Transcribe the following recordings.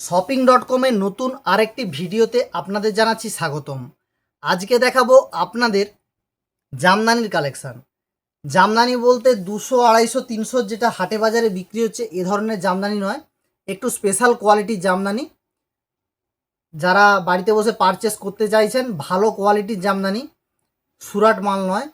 Shopping dot কমের নতুন আরেকটি ভিডিওতে আপনাদের জানাচ্ছি স্বাগতম। আজকে দেখাবো আপনাদের জামদানির কালেকশান জামদানি বলতে দুশো, আড়াইশো, তিনশো যেটা হাটে বাজারে বিক্রি হচ্ছে, এ ধরনের জামদানি নয়। একটু স্পেশাল কোয়ালিটির জামদানি। যারা বাড়িতে বসে পারচেস করতে চাইছেন, ভালো কোয়ালিটির জামদানি। সুরাট মাল নয়,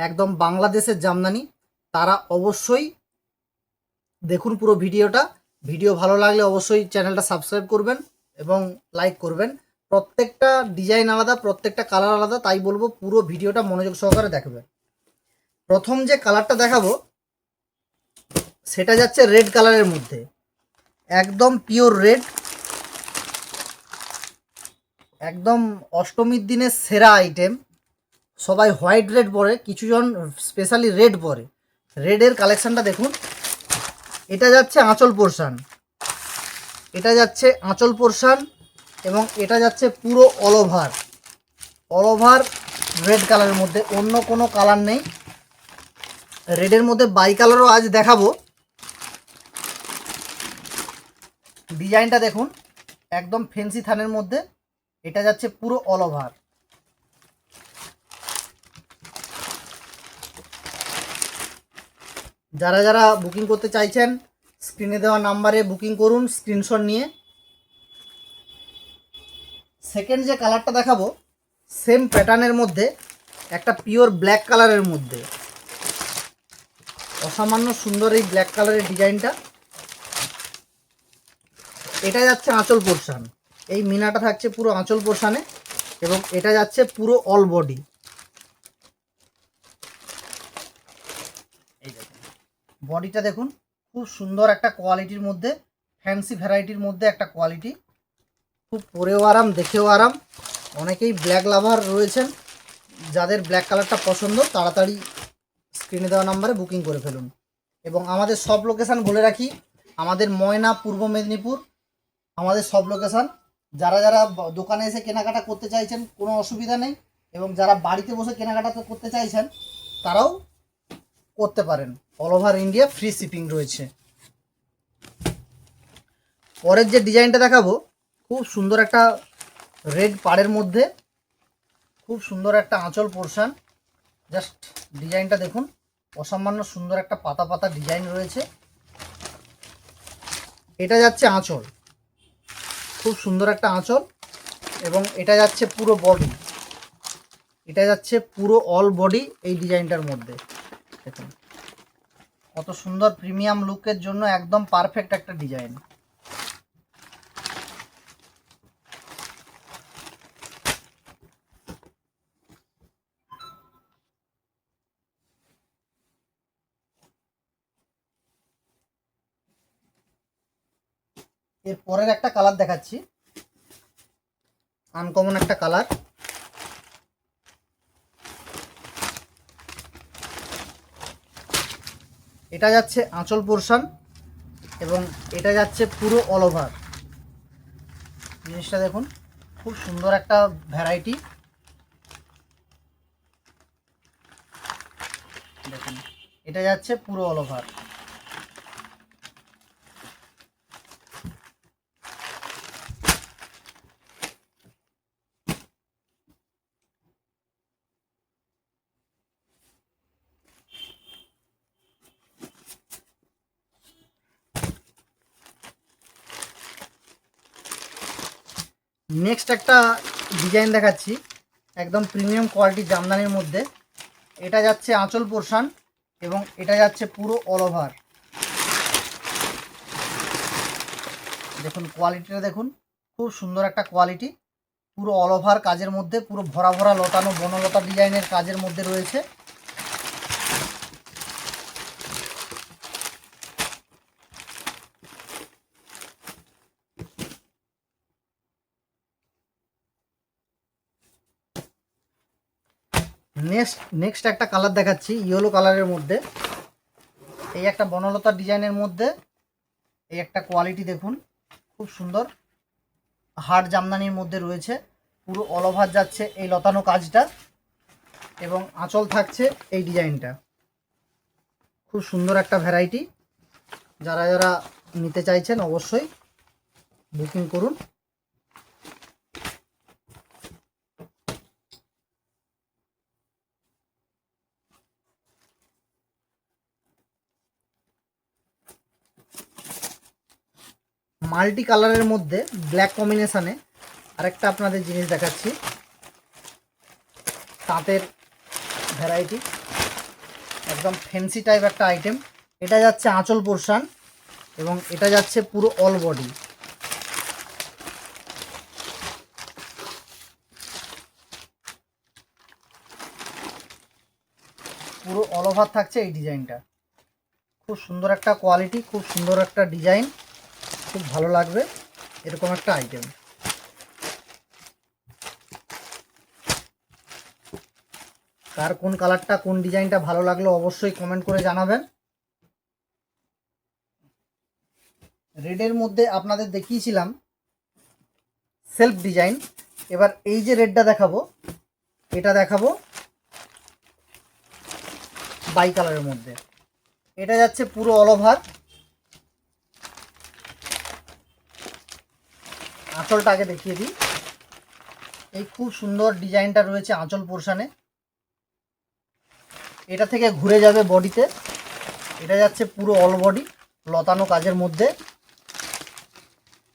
একদম বাংলাদেশের জামদানি। তারা অবশ্যই দেখুন পুরো ভিডিওটা। ভিডিও ভালো লাগলে অবশ্যই চ্যানেলটা সাবস্ক্রাইব করবেন এবং লাইক করবেন। প্রত্যেকটা ডিজাইন আলাদা, প্রত্যেকটা কালার আলাদা, তাই বলব পুরো ভিডিওটা মনোযোগ সহকারে দেখবেন। প্রথম যে কালারটা দেখাবো, সেটা যাচ্ছে রেড কালারের মধ্যে। একদম পিওর রেড। একদম অষ্টমীর দিনের সেরা আইটেম। সবাই হোয়াইট রেড পরে, কিছুজন স্পেশালি রেড পরে। রেডের কালেকশানটা দেখুন। এটা যাচ্ছে আঁচল পোর্শান। এটা যাচ্ছে আঁচল পোর্শান এবং এটা যাচ্ছে পুরো all over all over red কালারের মধ্যে, অন্য কোনো কালার নেই। রেডের মধ্যে বাই কালারও আজ দেখাবো। ডিজাইনটা দেখুন, একদম ফেন্সি থানের মধ্যে। এটা যাচ্ছে পুরো অল ওভার যারা যারা বুকিং করতে চাইছেন স্ক্রিনে দেওয়া নাম্বারে বুকিং করুন স্ক্রিনশট নিয়ে। সেকেন্ড যে কালারটা দেখাবো সেম প্যাটার্নের মধ্যে, একটা পিওর ব্ল্যাক কালারের মধ্যে। অসামান্য সুন্দর এই ব্ল্যাক কালারের ডিজাইনটা এটা যাচ্ছে আঁচল পোর্শান এই মিনাটা থাকছে পুরো আঁচল পোর্শানে এবং এটা যাচ্ছে পুরো অল বডি এই দেখুন বডিটা দেখুন, খুব সুন্দর একটা কোয়ালিটির মধ্যে ফ্যান্সি ভ্যারাইটির মধ্যে একটা কোয়ালিটি। খুব পরেও আরাম, দেখেও আরাম। অনেকেই ব্ল্যাক লাভার রয়েছেন, যাদের ব্ল্যাক কালারটা পছন্দ, তাড়াতাড়ি স্ক্রিনে দেওয়া নাম্বারে বুকিং করে ফেলুন। এবং আমাদের সব লোকেশান বলে রাখি, আমাদের ময়না, পূর্ব মেদিনীপুর, আমাদের সব লোকেশান যারা যারা দোকানে এসে কেনাকাটা করতে চাইছেন, কোনো অসুবিধা নেই। এবং যারা বাড়িতে বসে কেনাকাটা করতে চাইছেন, তারাও করতে পারেন। All over India free shipping রয়েছে। পরের যে ডিজাইনটা দেখাবো, খুব সুন্দর একটা রেড পাড়ের মধ্যে খুব সুন্দর একটা আঁচল পোর্শান। জাস্ট ডিজাইনটা দেখুন, অসামান্য সুন্দর একটা পাতা পাতা ডিজাইন রয়েছে। এটা যাচ্ছে আঁচল। খুব সুন্দর একটা আঁচল এবং এটা যাচ্ছে পুরো বডি এটা যাচ্ছে পুরো অল বডি এই ডিজাইনটার মধ্যে। দেখুন। কত সুন্দর প্রিমিয়াম লুকের জন্য একদম পারফেক্ট একটা ডিজাইন। এর পরের একটা কালার দেখাচ্ছি। আনকমন একটা কালার। এটা যাচ্ছে আঁচল পোর্শান এবং এটা যাচ্ছে পুরো অল ওভার জিনিসটা দেখুন, খুব সুন্দর একটা ভ্যারাইটি দেখুন, এটা যাচ্ছে পুরো অল ওভার নেক্সট একটা ডিজাইন দেখাচ্ছি, একদম প্রিমিয়াম কোয়ালিটির জামদানির মধ্যে। এটা যাচ্ছে আঁচল পোর্শান এবং এটা যাচ্ছে পুরো অল ওভার দেখুন কোয়ালিটিটা দেখুন, খুব সুন্দর একটা কোয়ালিটি পুরো অল ওভার কাজের মধ্যে, পুরো ভরা ভরা লতানো, বনলতা ডিজাইনের কাজের মধ্যে রয়েছে। নেক্সট নেক্সট একটা কালার দেখাচ্ছি ইয়েলো কালারের মধ্যে। এই একটা বনলতা ডিজাইনের মধ্যে এই একটা কোয়ালিটি দেখুন, খুব সুন্দর। হার্ড জামদানির মধ্যে রয়েছে, পুরো অল ওভার যাচ্ছে এই লতানো কাজটা এবং আঁচল থাকছে এই ডিজাইনটা। খুব সুন্দর একটা ভ্যারাইটি যারা যারা নিতে চাইছেন অবশ্যই বুকিং করুন। মাল্টি কালারের মধ্যে ব্ল্যাক কম্বিনেশানে আরেকটা আপনাদের জিনিস দেখাচ্ছি। তাঁতের ভ্যারাইটি, একদম ফ্যান্সি টাইপ একটা আইটেম এটা যাচ্ছে আঁচল পোর্শন এবং এটা যাচ্ছে পুরো অল বডি পুরো অল ওভার থাকছে এই ডিজাইনটা। খুব সুন্দর একটা কোয়ালিটি খুব সুন্দর একটা ডিজাইন। খুব ভালো লাগবে। এরকম একটা আইটেম কার কোন কালারটা কোন ডিজাইনটা ভালো লাগল অবশ্যই কমেন্ট করে জানাবেন। রেডের মধ্যে আপনাদের দেখিয়েছিলাম সেলফ ডিজাইন এবার এই যে রেডটা দেখাবো, এটা দেখাবো বাই কালারের মধ্যে। এটা যাচ্ছে পুরো অল ওভার আঁচলটা আগে দেখিয়ে দিই। এই খুব সুন্দর ডিজাইনটা রয়েছে আঁচল পোর্শানে। এটা থেকে ঘুরে যাবে বডিতে। এটা যাচ্ছে পুরো অল বডি, লতানো কাজের মধ্যে।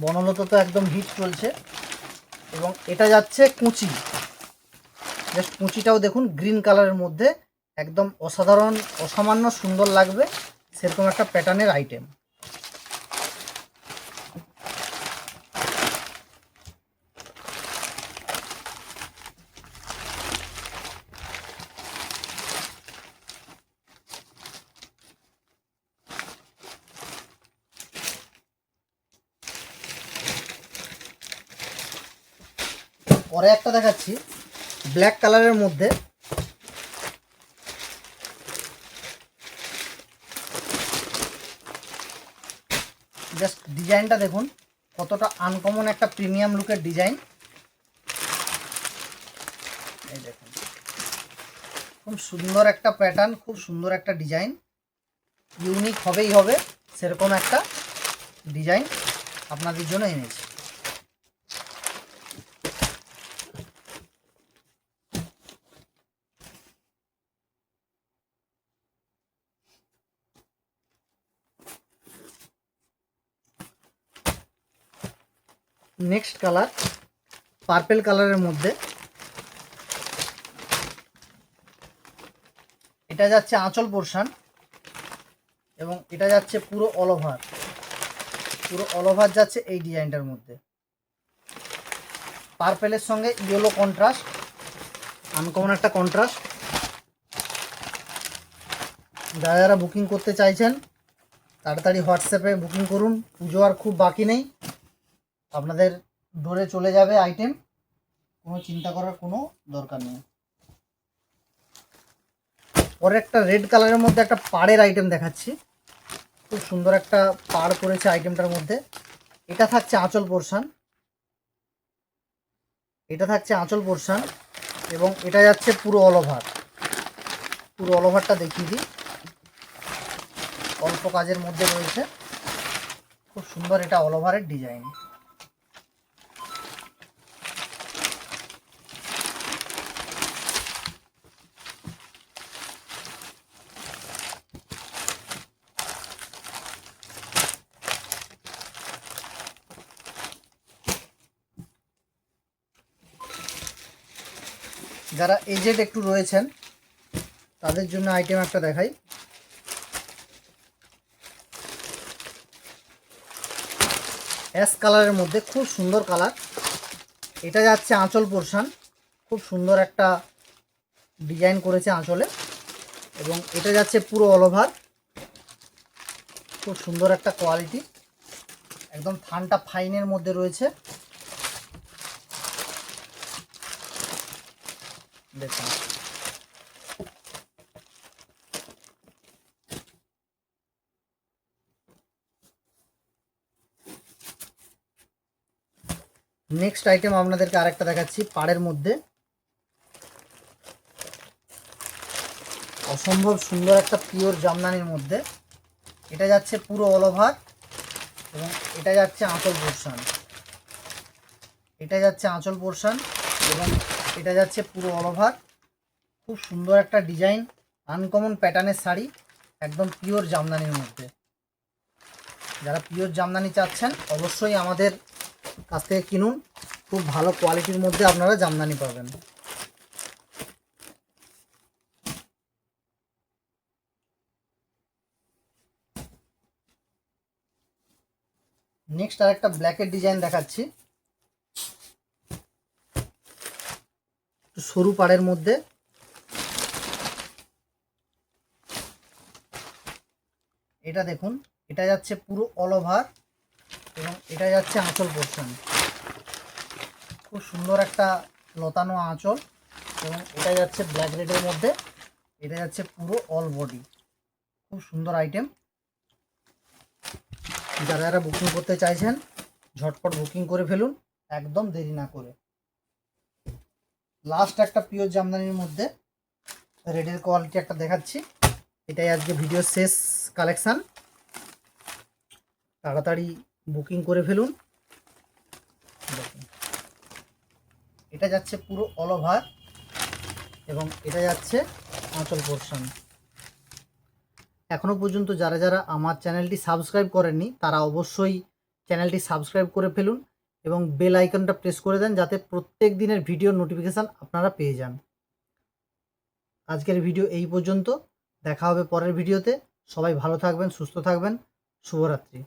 বনলতা তো একদম হিট চলছে। এবং এটা যাচ্ছে কুচি। জাস্ট কুচিটাও দেখুন, গ্রিন কালারের মধ্যে। একদম অসাধারণ, অসামান্য সুন্দর লাগবে। সেরকম একটা প্যাটার্নের আইটেম। পরে একটা দেখাচ্ছি। ব্ল্যাক কালারের মধ্যে। জাস্ট ডিজাইনটা দেখুন। কতটা আনকমন একটা প্রিমিয়াম লুকের ডিজাইন এই দেখুন। খুব সুন্দর একটা প্যাটার্ন খুব সুন্দর একটা ডিজাইন ইউনিক হবেই হবে, সেরকম একটা ডিজাইন আপনাদের জন্য এনেছি। নেক্সট কালার পার্পেল কালারের মধ্যে। এটা যাচ্ছে আঁচল পোর্শন এবং এটা যাচ্ছে পুরো অল ওভার পুরো অল ওভার যাচ্ছে এই ডিজাইনটার মধ্যে। পার্পেলের সঙ্গে ইয়েলো কন্ট্রাস্ট আনকমন একটা কন্ট্রাস্ট যারা যারা বুকিং করতে চাইছেন, তাড়াতাড়ি হোয়াটসঅ্যাপে বুকিং করুন। পুজো আর খুব বাকি নেই। আপনাদের ডোরে চলে যাবে আইটেম কোনো চিন্তা করার কোনো দরকার নেই। পরে একটা রেড কালারের মধ্যে একটা পাড়ের আইটেম দেখাচ্ছি। খুব সুন্দর একটা পাড় করেছে আইটেমটার মধ্যে। এটা থাকছে আঁচল পোর্শন এটা থাকছে আঁচল পোর্শন এবং এটা যাচ্ছে পুরো অল ওভার পুরো অল ওভারটা দেখিয়ে দিই। অল্প কাজের মধ্যে রয়েছে। খুব সুন্দর এটা অল ওভারের ডিজাইন যারা এজেড একটু রয়েছেন, তাদের জন্য আইটেম একটা দেখাই। অ্যাশ কালারের মধ্যে খুব সুন্দর কালার এটা যাচ্ছে আঁচল পোর্শন খুব সুন্দর একটা ডিজাইন করেছে আঁচলে। এবং এটা যাচ্ছে পুরো অল ওভার খুব সুন্দর একটা কোয়ালিটি একদম থানটা ফাইনের মধ্যে রয়েছে। দেখুন। নেক্সট আইটেম আপনাদেরকে আরেকটা দেখাচ্ছি, পাড়ের মধ্যে। অসম্ভব সুন্দর একটা পিওর জামদানির মধ্যে। এটা যাচ্ছে পুরো অল ওভার এবং এটা যাচ্ছে আঁচল পোর্শন এটা যাচ্ছে আঁচল পোর্শন এবং এটা যাচ্ছে পুরো অল ওভার খুব সুন্দর একটা ডিজাইন আনকমন প্যাটার্নের শাড়ি, একদম পিওর জামদানির মধ্যে। যারা পিওর জামদানি চাচ্ছেন, অবশ্যই আমাদের কাছ থেকে কিনুন। খুব ভালো কোয়ালিটির মধ্যে আপনারা জামদানি পাবেন। নেক্সট আর একটা ব্ল্যাকের ডিজাইন দেখাচ্ছি। সরু পাড়ের মধ্যে। এটা দেখুন, এটা যাচ্ছে পুরো অল ওভার এবং এটা যাচ্ছে আঁচল পোর্শন খুব সুন্দর একটা লতানো আঁচল এবং এটা যাচ্ছে ব্ল্যাক রেডের মধ্যে, এটা যাচ্ছে পুরো অল বডি খুব সুন্দর আইটেম যারা যারা বুকিং করতে চাইছেন, ঝটপট বুকিং করে ফেলুন, একদম দেরি না করে। লাস্ট একটা পিওর জামদানির মধ্যে রেডের কোয়ালিটি একটা দেখাচ্ছি। এটাই আজকে ভিডিও শেষ কালেকশান তাড়াতাড়ি বুকিং করে ফেলুন। এটা যাচ্ছে পুরো অল ওভার এবং এটা যাচ্ছে আঁচল পোর্শন এখনও পর্যন্ত যারা যারা আমার চ্যানেলটি সাবস্ক্রাইব করেননি, তারা অবশ্যই চ্যানেলটি সাবস্ক্রাইব করে ফেলুন। এবং বেল আইকনটা প্রেস করে দেন যাতে প্রত্যেক দিনের ভিডিও নোটিফিকেশান আপনারা পেয়ে যান। আজকের ভিডিও এই পর্যন্ত। দেখা হবে পরের ভিডিওতে সবাই ভালো থাকবেন, সুস্থ থাকবেন। শুভরাত্রি।